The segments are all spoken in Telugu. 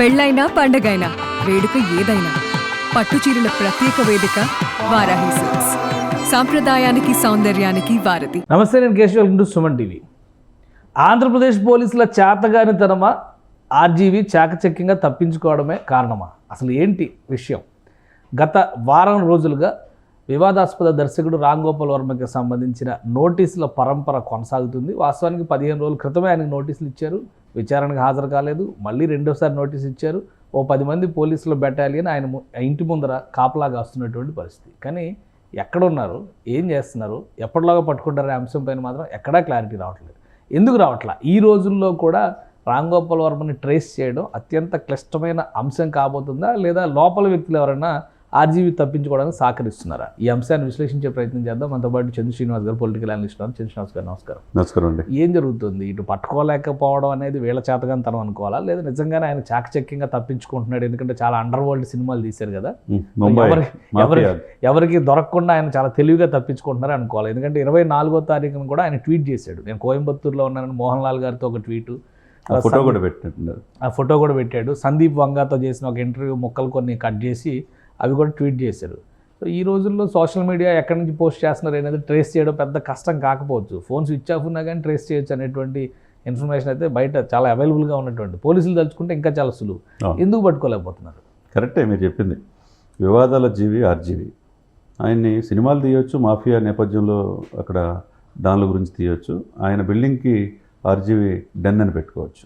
పెళ్ళైనా పండగైనా వేడుక ఏదైనా పట్టు చీరల ప్రత్యేక వేదిక వారాహి సిల్క్స్. సాంప్రదాయానికి సౌందర్యానికి వారధి. నమస్తే నేను Keshav. Welcome to Suman TV. Andhra Pradesh పోలీసుల చేతగానితనమా ఆర్జీవి చాకచక్యంగా తప్పించుకోవడమే కారణమా? అసలు ఏంటి విషయం? గత వారం రోజులుగా వివాదాస్పద దర్శకుడు రామ్ గోపాల్ వర్మకి సంబంధించిన నోటీసుల పరంపర కొనసాగుతుంది. వాస్తవానికి పదిహేను రోజుల క్రితమే ఆయనకు నోటీసులు ఇచ్చారు. విచారణకు హాజరు కాలేదు. మళ్ళీ రెండోసారి నోటీస్ ఇచ్చారు. ఓ పది మంది పోలీసుల బెటాలియన్ ఆయన ము- ఇంటి ముందర కాపలాగా వస్తున్నటువంటి పరిస్థితి. కానీ ఎక్కడ ఉన్నారు ఏం చేస్తున్నారు? ఎప్పటిలాగా పట్టుకుంటారు అంశం పైన మాత్రం ఎక్కడా క్లారిటీ రావట్లేదు. ఎందుకు రావట్లా? ఈ రోజుల్లో కూడా రామ్ గోపాల్ వర్మని ట్రేస్ చేయడం అత్యంత క్లిష్టమైన అంశం కాబోతుందా? లేదా లోపల వ్యక్తులు ఎవరైనా ఆర్జీవి తప్పించుకోవడానికి సహకరిస్తున్నారా? ఈ అంశాన్ని విశ్లేషించే ప్రయత్నం చేద్దాం. మనతో పాటు చంద్ర శ్రీనివాస్ గారు పొలిటికల్ అనలిస్ట్ ఉన్నారు. చంద్ర శ్రీనివాస్ గారు నమస్కారం. నమస్కారం అండి. ఏం జరుగుతుంది? ఇటు పట్టుకోలేకపోవడం అనేది వీళ్ళ చేతగాని తనం అనుకోవాలా? లేదా నిజంగానే ఆయన చాకచక్యంగా తప్పించుకుంటున్నాడు? ఎందుకంటే చాలా అండర్ వరల్డ్ సినిమాలు తీశారు కదా. ఉమ్, ముంబై ఎవరి- ఎవరి- మాఫియా ఎవరికి దొరకకుండా ఆయన చాలా తెలివిగా తప్పించుకుంటున్నారు అనుకోవాలి? ఎందుకంటే ఇరవై నాలుగో తారీఖున కూడా ఆయన ట్వీట్ చేశాడు. నేను కోయంబత్తూరులో ఉన్నానని మోహన్ లాల్ గారితో ఒక ట్వీట్. ఆ ఫోటో కూడా పెట్టినట్టున్నారు. ఆ ఫోటో కూడా పెట్టాడు. సందీప్ వంగాతో చేసిన ఒక ఇంటర్వ్యూ ముక్కలు కొన్ని కట్ చేసి అవి కూడా ట్వీట్ చేశారు. సో ఈ రోజుల్లో సోషల్ మీడియా ఎక్కడి నుంచి పోస్ట్ చేస్తున్నారు అనేది ట్రేస్ చేయడం పెద్ద కష్టం కాకపోవచ్చు. ఫోన్ స్విచ్ ఆఫ్ ఉన్నా కానీ ట్రేస్ చేయొచ్చు అనేటువంటి ఇన్ఫర్మేషన్ అయితే బయట చాలా అవైలబుల్గా ఉన్నటువంటి పోలీసులు తలుచుకుంటే ఇంకా చాలా సులువు. ఎందుకు పట్టుకోలేకపోతున్నారు? కరెక్టే మీరు చెప్పింది. వివాదాల జీవి ఆర్జీవి. ఆయన్ని సినిమాలు తీయొచ్చు మాఫియా నేపథ్యంలో అక్కడ దానిల గురించి తీయొచ్చు. ఆయన బిల్డింగ్కి ఆర్జీవి డెన్ అని పెట్టుకోవచ్చు.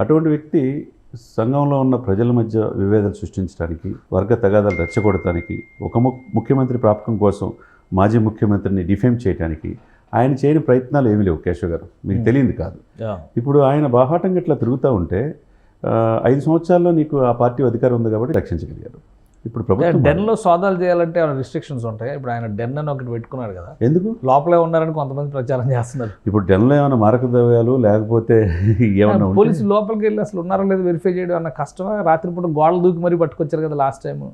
అటువంటి వ్యక్తి సంఘంలో ఉన్న ప్రజల మధ్య విభేదాలు సృష్టించడానికి వర్గ తగాదాలు రెచ్చగొడటానికి ఒక ముఖ్యమంత్రి ప్రాపకం కోసం మాజీ ముఖ్యమంత్రిని డిఫేమ్ చేయడానికి ఆయన చేయని ప్రయత్నాలు ఏమీ లేవు కేశవ్ గారు. మీకు తెలియంది కాదు. ఇప్పుడు ఆయన బాహాటంగా ఇట్లా తిరుగుతూ ఉంటే ఐదు సంవత్సరాల్లో నీకు ఆ పార్టీ అధికారం ఉంది కాబట్టి రక్షించగలిగారు. ఇప్పుడు ప్రభుత్వం డెన్లో సోదాలు చేయాలంటే ఏమైనా రిస్ట్రిక్షన్స్ ఉంటాయి? ఇప్పుడు ఆయన డెన్ అని ఒకటి పెట్టుకున్నాడు కదా. ఎందుకు? లోపలే ఉన్నారని కొంతమంది ప్రచారం చేస్తున్నారు. ఇప్పుడు డెన్లో ఏమైనా మారక ద్రవ్యాలు లేకపోతే ఏమన్నా ఉంటే- పోలీసులు లోపలికి వెళ్ళి అసలు ఉన్నారో లేదో వెరిఫై చేయడం అన్న కష్టమే? రాత్రిపూట గోడలు దూకి మరీ పట్టుకొచ్చారు కదా లాస్ట్ టైం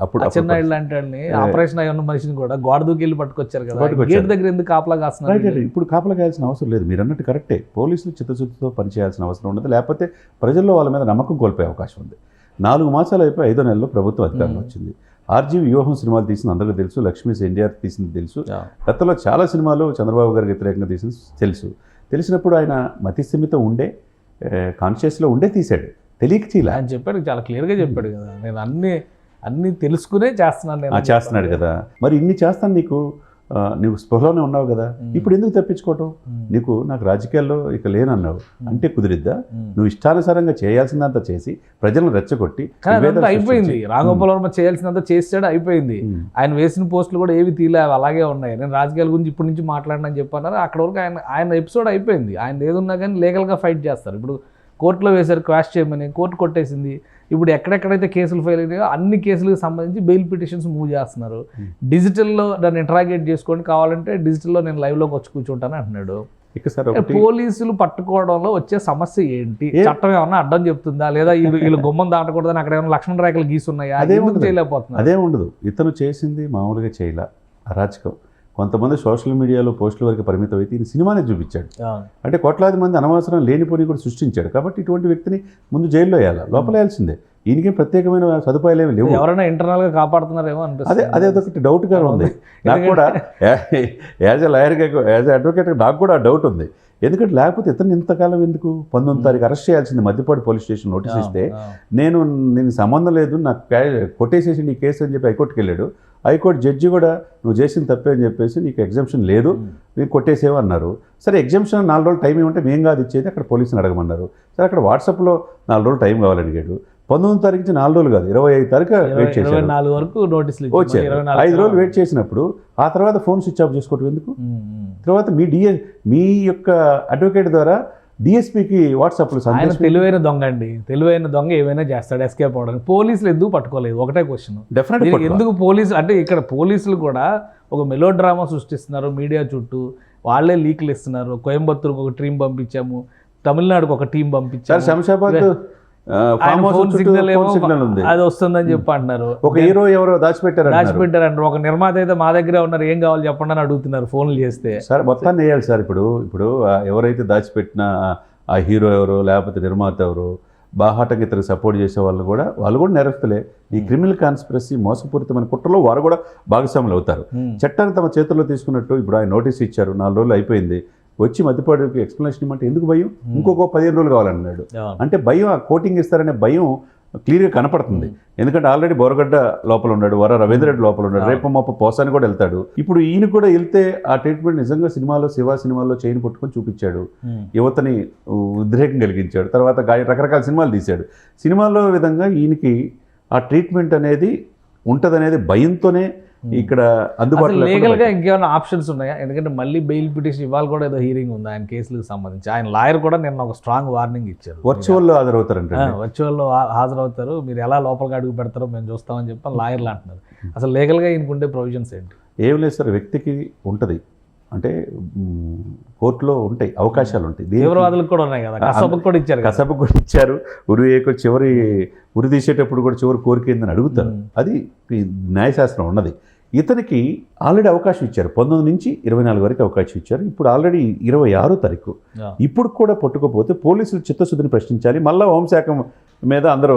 అప్పుడు చిన్న ఇళ్ళు అంటే ఆపరేషన్ అయ్యి ఉన్న మనిషిని కూడా గోడ దూకి వెళ్ళి పట్టుకొచ్చారు కదా. గేట్ దగ్గర ఎందుకు కాపలా కాస్తున్నారు. ఇప్పుడు కాపలా కాయాల్సిన అవసరం లేదు. మీరు అన్నట్టు కరెక్టే పోలీసులు చిత్తశుద్ధితో పనిచేయాల్సిన అవసరం ఉండదు. లేకపోతే ప్రజల్లో వాళ్ళ మీద నమ్మకం కోల్పోయే అవకాశం ఉంది. నాలుగు మాసాలు అయిపోయి ఐదో నెలలో ప్రభుత్వం అధికారంలో వచ్చింది. ఆర్జీవి వ్యూహం సినిమాలు తీసింది అందరికీ తెలుసు లక్ష్మీస్ ఎన్టీఆర్ తీసింది తెలుసు. గతంలో చాలా సినిమాలు చంద్రబాబు గారికి వ్యతిరేకంగా తీసింది తెలుసు. తెలిసినప్పుడు ఆయన మతిస్థిమితం ఉండే కాన్షియస్లో ఉండే తీశాడు. తెలియక తీలా ఆయన చెప్పాడు చాలా క్లియర్గా చెప్పాడు కదా. నేను అన్ని అన్ని తెలుసుకునే చేస్తున్నాను చేస్తున్నాడు కదా. మరి ఇన్ని చేస్తాను నీకు? నువ్వు స్పృహలోనే ఉన్నావు కదా. ఇప్పుడు ఎందుకు తప్పించుకోవటం? నీకు నాకు రాజకీయాల్లో ఇక లేనన్నావు. అంటే కుదిరిద్దా? నువ్వు ఇష్టానుసారంగా చేయాల్సిందంతా చేసి ప్రజలను రెచ్చగొట్టి అయిపోయింది. రాఘగోపాల్ వర్మ చేయాల్సినంత చేసాడు అయిపోయింది. ఆయన వేసిన పోస్టులు కూడా ఏవి తీలే అవి అలాగే ఉన్నాయి. నేను రాజకీయాల గురించి ఇప్పటి నుంచి మాట్లాడినని చెప్పన్నారు. అక్కడ వరకు ఆయన ఆయన ఎపిసోడ్ అయిపోయింది. ఆయన ఏదున్నా కానీ లీగల్గా ఫైట్ చేస్తారు. ఇప్పుడు కోర్టులో వేశారు క్వాష్ చేయమని కోర్టు కొట్టేసింది. ఇప్పుడు ఎక్కడెక్కడైతే కేసులు ఫెయిల్ అయినాయో అన్ని కేసులకు సంబంధించి బెయిల్ పిటిషన్స్ మూవ్ చేస్తున్నారు. డిజిటల్లో దాన్ని ఇంటరాగేట్ చేసుకోండి కావాలంటే డిజిటల్లో నేను లైవ్లోకి వచ్చి కూర్చుంటాను అంటున్నాడు. సార్ పోలీసులు పట్టుకోవడంలో వచ్చే సమస్య ఏంటి? చట్టం ఏమన్నా అడ్డం చెప్తుందా? లేదా వీళ్ళు వీళ్ళు గుమ్మం దాటకూడదని అక్కడ ఏమైనా లక్ష్మణ రేఖలు గీసున్నాయా? అదే. చేయలేకపోతున్నారు? అదే ఉండదు. ఇతను చేసింది మామూలుగా చేయలా. అరాచకం. కొంతమంది సోషల్ మీడియాలో పోస్టుల వరకు పరిమితం అయితే ఈయన సినిమానే చూపించాడు. అంటే కోట్లాది మంది అనవసరం లేనిపోని కూడా సృష్టించాడు. కాబట్టి ఇటువంటి వ్యక్తిని ముందు జైల్లో వేయాలి. లోపల వేయాల్సిందే. ఈయనకి ప్రత్యేకమైన సదుపాయాలు ఏమి లేవు. ఎవరైనా ఇంటర్నల్గా కాపాడుతున్నారేమో అదే అనిపిస్తుంది. అదే అదొకటి డౌట్గా ఉంది. నాకు కూడా యాజ్ ఎ లాయర్గా యాజ్ ఎ అడ్వకేట్గా నాకు కూడా డౌట్ ఉంది. ఎందుకంటే లేకపోతే ఇతను ఇంతకాలం ఎందుకు? పంతొమ్మిది తారీఖు అరెస్ట్ చేయాల్సింది మధ్యపాటి పోలీస్ స్టేషన్ నోటీస్ ఇస్తే నేను నేను సంబంధం లేదు నాకు కొట్టేసేసి నీ కేసు అని చెప్పి హైకోర్టుకి వెళ్ళాడు. హైకోర్టు జడ్జి కూడా నువ్వు చేసిన తప్పే అని చెప్పేసి నీకు ఎగ్జామ్షన్ లేదు నేను కొట్టేసేవో అన్నారు. సరే ఎగ్జామ్షన్ నాలుగు రోజులు టైం ఏమంటే మేము కాదు ఇచ్చేది అక్కడ పోలీసుని అడగమన్నారు. సరే అక్కడ వాట్సాప్లో నాలుగు రోజులు టైం కావాలని అడిగాడు. పంతొమ్మిది తారీఖు నుంచి నాలుగు రోజులు కాదు ఇరవై ఐదు తారీఖు వెయిట్ చేశారు. నాలుగు వరకు నోటీసులు నాలుగు ఐదు రోజులు వెయిట్ చేసినప్పుడు ఆ తర్వాత ఫోన్ స్విచ్ ఆఫ్ చేసుకోవటం ఎందుకు. తర్వాత మీ డిఎ మీ యొక్క అడ్వకేట్ ద్వారా డిఎస్పీకి వాట్సాప్లో ఆయన తెలివైన దొంగ అండి. తెలివైన దొంగ ఏమైనా చేస్తాడు ఎస్కేప్ అవడానికి. పోలీసులు ఎందుకు పట్టుకోలేదు? ఒకటే క్వశ్చన్ డెఫినెట్ ఎందుకు పోలీసు అంటే ఇక్కడ పోలీసులు కూడా ఒక మెలో డ్రామా సృష్టిస్తున్నారు మీడియా చుట్టూ. వాళ్ళే లీక్లు ఇస్తున్నారు. కోయంబత్తూరుకు ఒక టీం పంపించాము. తమిళనాడుకు ఒక టీం సార్ పంపించాము శంషాబాద్ అది వస్తుందని చెప్పి అంటున్నారు. ఒక హీరో ఎవరో దాచిపెట్టారు. దాచిపెట్టారంటారు ఒక నిర్మాత అయితే మా దగ్గరే ఉన్నారు. ఏం కావాలి చెప్పండి అని అడుగుతున్నారు ఫోన్లు చేస్తే. సార్ మొత్తాన్ని వేయాలి సార్ ఇప్పుడు. ఇప్పుడు ఎవరైతే దాచిపెట్టిన ఆ- ఆ హీరో ఎవరో లేకపోతే నిర్మాత ఎవరో బాహాటంగా ఇతనికి సపోర్ట్ చేసే వాళ్ళు కూడా వాళ్ళు కూడా నేరస్తులే. ఈ క్రిమినల్ కాన్స్పిరసీ మోసపూరితమైన కుట్రలో వారు కూడా భాగస్వాములు అవుతారు. చట్టాన్ని తమ చేతుల్లో తీసుకున్నట్టు ఇప్పుడు ఆయన నోటీస్ ఇచ్చారు. నాలుగు రోజులు అయిపోయింది. వచ్చి మధ్యపాడుకి ఎక్స్ప్లెనేషన్ ఇవ్వమంటే ఎందుకు భయం? ఇంకొక పదిహేను రోజులు కావాలన్నాడు. అంటే భయం ఆ కోటింగ్ ఇస్తారనే భయం క్లియర్గా కనపడుతుంది. ఎందుకంటే ఆల్రెడీ బోరగడ్డ లోపల ఉన్నాడు వర రవీంద్ర రెడ్డి లోపల ఉన్నాడు రేపు మాప పోసాని కూడా వెళ్తాడు. ఇప్పుడు ఈయన కూడా వెళ్తే ఆ ట్రీట్మెంట్ నిజంగా సినిమాలో శివ సినిమాలో చైన్ పట్టుకొని చూపించాడు. యువతని ఉద్రేకం కలిగించాడు. తర్వాత రకరకాల సినిమాలు తీశాడు. సినిమాలో విధంగా ఈయనకి ఆ ట్రీట్మెంట్ అనేది ఉంటదనేది భయంతోనే ఇక్కడ అసలు అందుబాటులో లీగల్గా ఇంకేమైనా ఆప్షన్స్ ఉన్నాయా? ఎందుకంటే మళ్ళీ బెయిల్ పిటిషన్ ఇవాళ కూడా ఏదో హీరింగ్ ఉంది? ఆయన కేసులకు సంబంధించి. ఆయన లాయర్ కూడా నిన్న ఒక స్ట్రాంగ్ వార్నింగ్ ఇచ్చారు. వర్చువల్లో హాజరవుతారంటే వర్చువల్ హాజరవుతారు. మీరు ఎలా లోపలికి అడుగు పెడతారో మేము చూస్తామని చెప్పి లాయర్లు అంటున్నారు. అసలు లీగల్గా ఈయనకు ఉండే ప్రొవిజన్స్ ఏంటి? ఏం లేదు సార్ వ్యక్తికి ఉంటుంది. అంటే కోర్టులో ఉంటాయి అవకాశాలు ఉంటాయి. దీనికి తీవ్రవాదులకు కూడా ఉన్నాయి కదా? కసబకు కూడా ఇచ్చారు కసపు కూడా ఇచ్చారు. ఉరి చివరి ఉరి తీసేటప్పుడు కూడా చివరి కోరిక ఏందని అడుగుతారు. అది న్యాయశాస్త్రం ఉన్నది. ఇతనికి ఆల్రెడీ అవకాశం ఇచ్చారు. పంతొమ్మిది నుంచి ఇరవై నాలుగు వరకు అవకాశం ఇచ్చారు. ఇప్పుడు ఆల్రెడీ ఇరవై ఆరో తారీఖు. ఇప్పుడు కూడా పట్టుకోపోతే పోలీసులు చిత్తశుద్ధిని ప్రశ్నించాలి. మళ్ళీ హోంశాఖ మీద అందరూ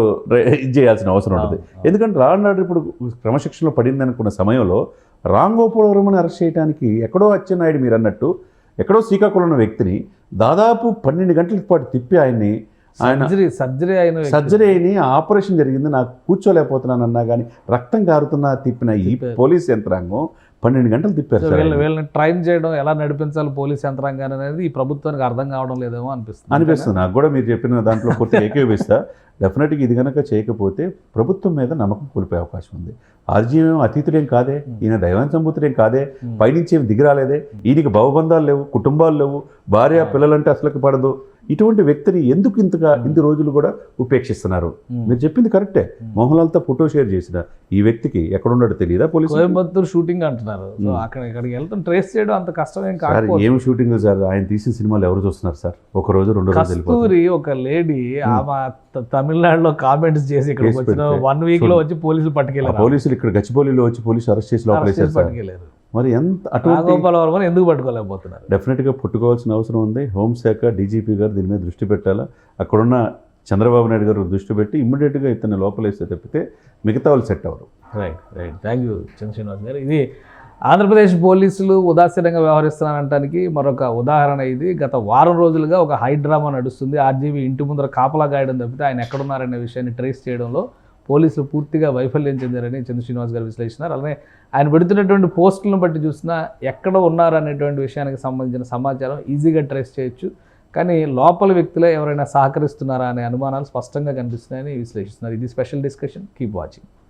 ఇది చేయాల్సిన అవసరం ఉంటుంది. ఎందుకంటే రా ఆర్డర్ ఇప్పుడు క్రమశిక్షణలో పడింది అనుకున్న సమయంలో రాంగోపురవరమని అరెస్ట్ చేయడానికి ఎక్కడో అచ్చెన్నాయుడు మీరు అన్నట్టు ఎక్కడో శ్రీకాకుళం ఉన్న వ్యక్తిని దాదాపు పన్నెండు గంటల పాటు తిప్పి ఆయన్ని ఆయన సర్జరీ అయిన. సర్జరీ అయిన ఆపరేషన్ జరిగింది నాకు కూర్చోలేకపోతున్నాను అన్నా కానీ రక్తం కారుతున్నా తిప్పిన ఈ పోలీస్ యంత్రాంగం పన్నెండు గంటలు తిప్పారు వీళ్ళని ట్రైన్ చేయడం ఎలా నడిపించాలి పోలీస్ యంత్రాంగాన్ని అనేది ఈ ప్రభుత్వానికి అర్థం కావడం లేదేమో అనిపిస్తుంది. అనిపిస్తుంది. నాకు కూడా మీరు చెప్పిన దాంట్లో పూర్తిగా ఏకీభవిస్తా. డెఫినెట్గా ఇది కనుక చేయకపోతే ప్రభుత్వం మీద నమ్మకం కోల్పోయే అవకాశం ఉంది. ఆర్జీవం అతీతుడేం కాదే ఈయన దైవాన్ సంబూతుడేం కాదే పైనుంచి ఏం దిగిరాలేదే ఈయనకి భవబంధాలు లేవు కుటుంబాలు లేవు భార్య పిల్లలంటే అసలుకి పడదు. ఇటువంటి వ్యక్తిని ఎందుకు ఇంతగా ఇన్ని రోజులు కూడా ఉపేక్షిస్తున్నారు? మీరు చెప్పింది కరెక్టే. మోహన్లాల్తో ఫోటో షేర్ చేసిన ఈ వ్యక్తికి ఎక్కడున్నాడో తెలియదా పోలీసు కోయంబత్తూరు షూటింగ్ అంటున్నారు. సో అక్కడ ఇక్కడికి వెళ్తాం. ట్రేస్ చేయడం అంత కష్టం ఏం కాకపోతే ఏం షూటింగ్ సార్? ఆయన తీసిన సినిమాలు ఎవరు చూస్తున్నారు సార్? ఒక రోజు రెండు రోజులు కస్తూరి ఒక లేడీ ఆమె త- తమిళనాడులో కామెంట్స్ చేసి ఇక్కడికి కేసు వచ్చిన. వన్ వీక్లో వచ్చి పోలీసులు పట్టుకెళ్ళారు. పోలీసులు ఇక్కడ గచ్చిబౌలిలో వచ్చి పోలీసు అరెస్ట్ చేసి లోపల పట్టుకెళ్ళారు. మరి ఎంత అటువంటి రాఘోపాల్ వర్మని ఎందుకు పట్టుకోలేకపోతున్నారు? డెఫినెట్గా పుట్టుకోవాల్సిన అవసరం ఉంది. హోంశాఖ డీజీపీ గారు దీని మీద దృష్టి పెట్టాలా? అక్కడున్న చంద్రబాబు నాయుడు గారు దృష్టి పెట్టి ఇమ్మీడియట్గా ఇతన్ని లోపలేస్తే తప్పితే మిగతా వాళ్ళు సెట్ అవ్వరు. Right right thank you Chandra Srinivas garu. ఇది ఆంధ్రప్రదేశ్ పోలీసులు ఉదాసీనంగా వ్యవహరిస్తున్నారంటానికి మరొక ఉదాహరణ ఇది. గత వారం రోజులుగా ఒక హై డ్రామా నడుస్తుంది. ఆర్జీవీ ఇంటి ముందర కాపలా గాయడం తప్పితే ఆయన ఎక్కడున్నారనే విషయాన్ని ట్రేస్ చేయడంలో పోలీసులు పూర్తిగా వైఫల్యం చెందారని చంద్ర శ్రీనివాస్ గారు విశ్లేషిస్తున్నారు. అలానే ఆయన పెడుతున్నటువంటి పోస్టులను బట్టి చూసినా ఎక్కడ ఉన్నారు అనేటువంటి విషయానికి సంబంధించిన సమాచారం ఈజీగా ట్రేస్ చేయొచ్చు. కానీ లోపల వ్యక్తులే ఎవరైనా సహకరిస్తున్నారా అనే అనుమానాలు స్పష్టంగా కనిపిస్తున్నాయని విశ్లేషిస్తున్నారు. ఇది special discussion. Keep watching.